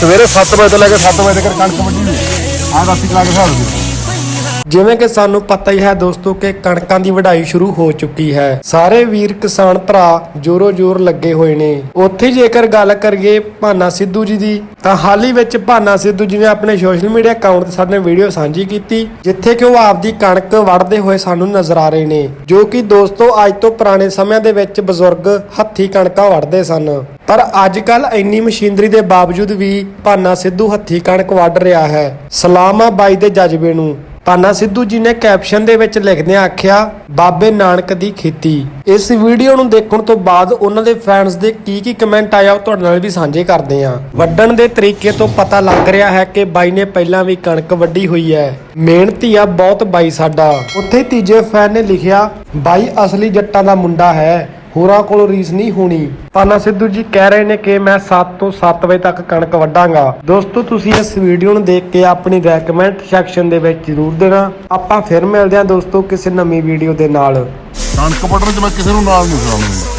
ਸਵੇਰੇ 7 ਵਜੇ ਤੋਂ ਲੈ ਕੇ 7 ਵਜੇ ਤੱਕ ਕਣਕ ਵੱਢੀ ਹੋਈ ਆ ਰਾਤੀ ਕਲਾ ਕੇ ਹਿਸਾਬ ਦਿਓ ਜਿਵੇਂ ਕਿ ਸਾਨੂੰ ਪਤਾ ਹੀ ਹੈ ਦੋਸਤੋ ਕਿ ਕਣਕਾਂ ਦੀ ਵਢਾਈ ਸ਼ੁਰੂ ਹੋ ਚੁੱਕੀ ਹੈ। ਸਾਰੇ ਵੀਰ ਕਿਸਾਨ ਭਰਾ ਜੋਰੋ ਜੋਰ ਲੱਗੇ ਹੋਏ ਨੇ। ਉੱਥੇ ਜੇਕਰ ਗੱਲ ਕਰੀਏ ਭਾਨਾ ਸਿੱਧੂ ਜੀ ਦੀ, ਤਾਂ ਹਾਲ ਹੀ ਵਿੱਚ ਭਾਨਾ ਸਿੱਧੂ ਜੀ ਨੇ ਆਪਣੇ ਸੋਸ਼ਲ ਮੀਡੀਆ ਅਕਾਊਂਟ ਤੇ ਸਾਡੇ ਵੀਡੀਓ ਸਾਂਝੀ ਕੀਤੀ, ਜਿੱਥੇ ਕਿ ਉਹ ਆਪਦੀ ਕਣਕ ਵੜਦੇ ਹੋਏ ਸਾਨੂੰ ਨਜ਼ਰ ਆ ਰਹੇ ਨੇ, ਜੋ ਕਿ ਦੋਸਤੋ ਅੱਜ ਤੋਂ ਪੁਰਾਣੇ ਸਮਿਆਂ ਦੇ ਵਿੱਚ ਬਜ਼ੁਰਗ ਹੱਥੀ ਕਣਕਾਂ ਵੜਦੇ ਸਨ। ਪਰ ਅੱਜ ਕੱਲ ਇੰਨੀ ਮਸ਼ੀਨਰੀ ਦੇ ਬਾਵਜੂਦ ਵੀ ਭਾਨਾ ਸਿੱਧੂ ਹੱਥੀ ਕਣਕ ਵੱਢ ਰਿਹਾ ਹੈ। ਸਲਾਮ ਆ ਬਾਈ ਦੇ ਜਜ਼ਬੇ ਨੂੰ ਪਾਨਾ ਸਿੱਧੂ ਜੀ ਨੇ ਕੈਪਸ਼ਨ ਦੇ ਵਿੱਚ ਲਿਖਦਿਆਂ ਆਖਿਆ, ਬਾਬੇ ਨਾਨਕ ਦੀ ਖੇਤੀ। ਇਸ ਵੀਡੀਓ ਨੂੰ ਦੇਖਣ ਤੋਂ ਬਾਅਦ ਉਹਨਾਂ ਦੇ ਫੈਨਸ ਦੇ ਕੀ ਕੀ ਕਮੈਂਟ ਆਇਆ ਉਹ ਤੁਹਾਡੇ ਨਾਲ ਵੀ ਸਾਂਝੇ ਕਰਦੇ ਹਾਂ। ਵੱਢਣ ਦੇ ਤਰੀਕੇ ਤੋਂ ਪਤਾ ਲੱਗ ਰਿਹਾ ਹੈ ਕਿ ਬਾਈ ਨੇ ਪਹਿਲਾਂ ਵੀ ਕਣਕ ਵੱਢੀ ਹੋਈ ਹੈ। ਮਿਹਨਤੀ ਆ ਬਹੁਤ ਬਾਈ ਸਾਡਾ। ਉੱਥੇ ਤੀਜੇ ਫੈਨ ਨੇ ਲਿਖਿਆ, ਬਾਈ ਅਸਲੀ ਜੱਟਾਂ ਦਾ ਮੁੰਡਾ ਹੈ। ਹੋਰਾਂ ਕੋਲ ਰੀਸ ਨਹੀਂ ਹੋਣੀ। ਪਾਨਾ ਸਿੱਧੂ ਜੀ ਕਹਿ ਰਹੇ ਨੇ ਕਿ ਮੈਂ 7 ਤੋਂ 7 ਵਜੇ ਤੱਕ ਕਣਕ ਵੱਢਾਂਗਾ। ਦੋਸਤੋ, ਤੁਸੀਂ ਇਸ ਵੀਡੀਓ ਨੂੰ ਦੇਖ ਕੇ ਆਪਣੀ ਰეკਮੈਂਡ ਸੈਕਸ਼ਨ ਦੇ ਵਿੱਚ ਜ਼ਰੂਰ ਦੇਣਾ। ਆਪਾਂ ਫਿਰ ਮਿਲਦੇ ਹਾਂ ਦੋਸਤੋ ਕਿਸੇ ਨਵੀਂ ਵੀਡੀਓ ਦੇ ਨਾਲ। ਕਣਕ ਵੱਢਣ ਚ ਮੈਂ ਕਿਸੇ ਨੂੰ ਨਾਲ ਨਹੀਂ ਸੁਣਾਉਂਦਾ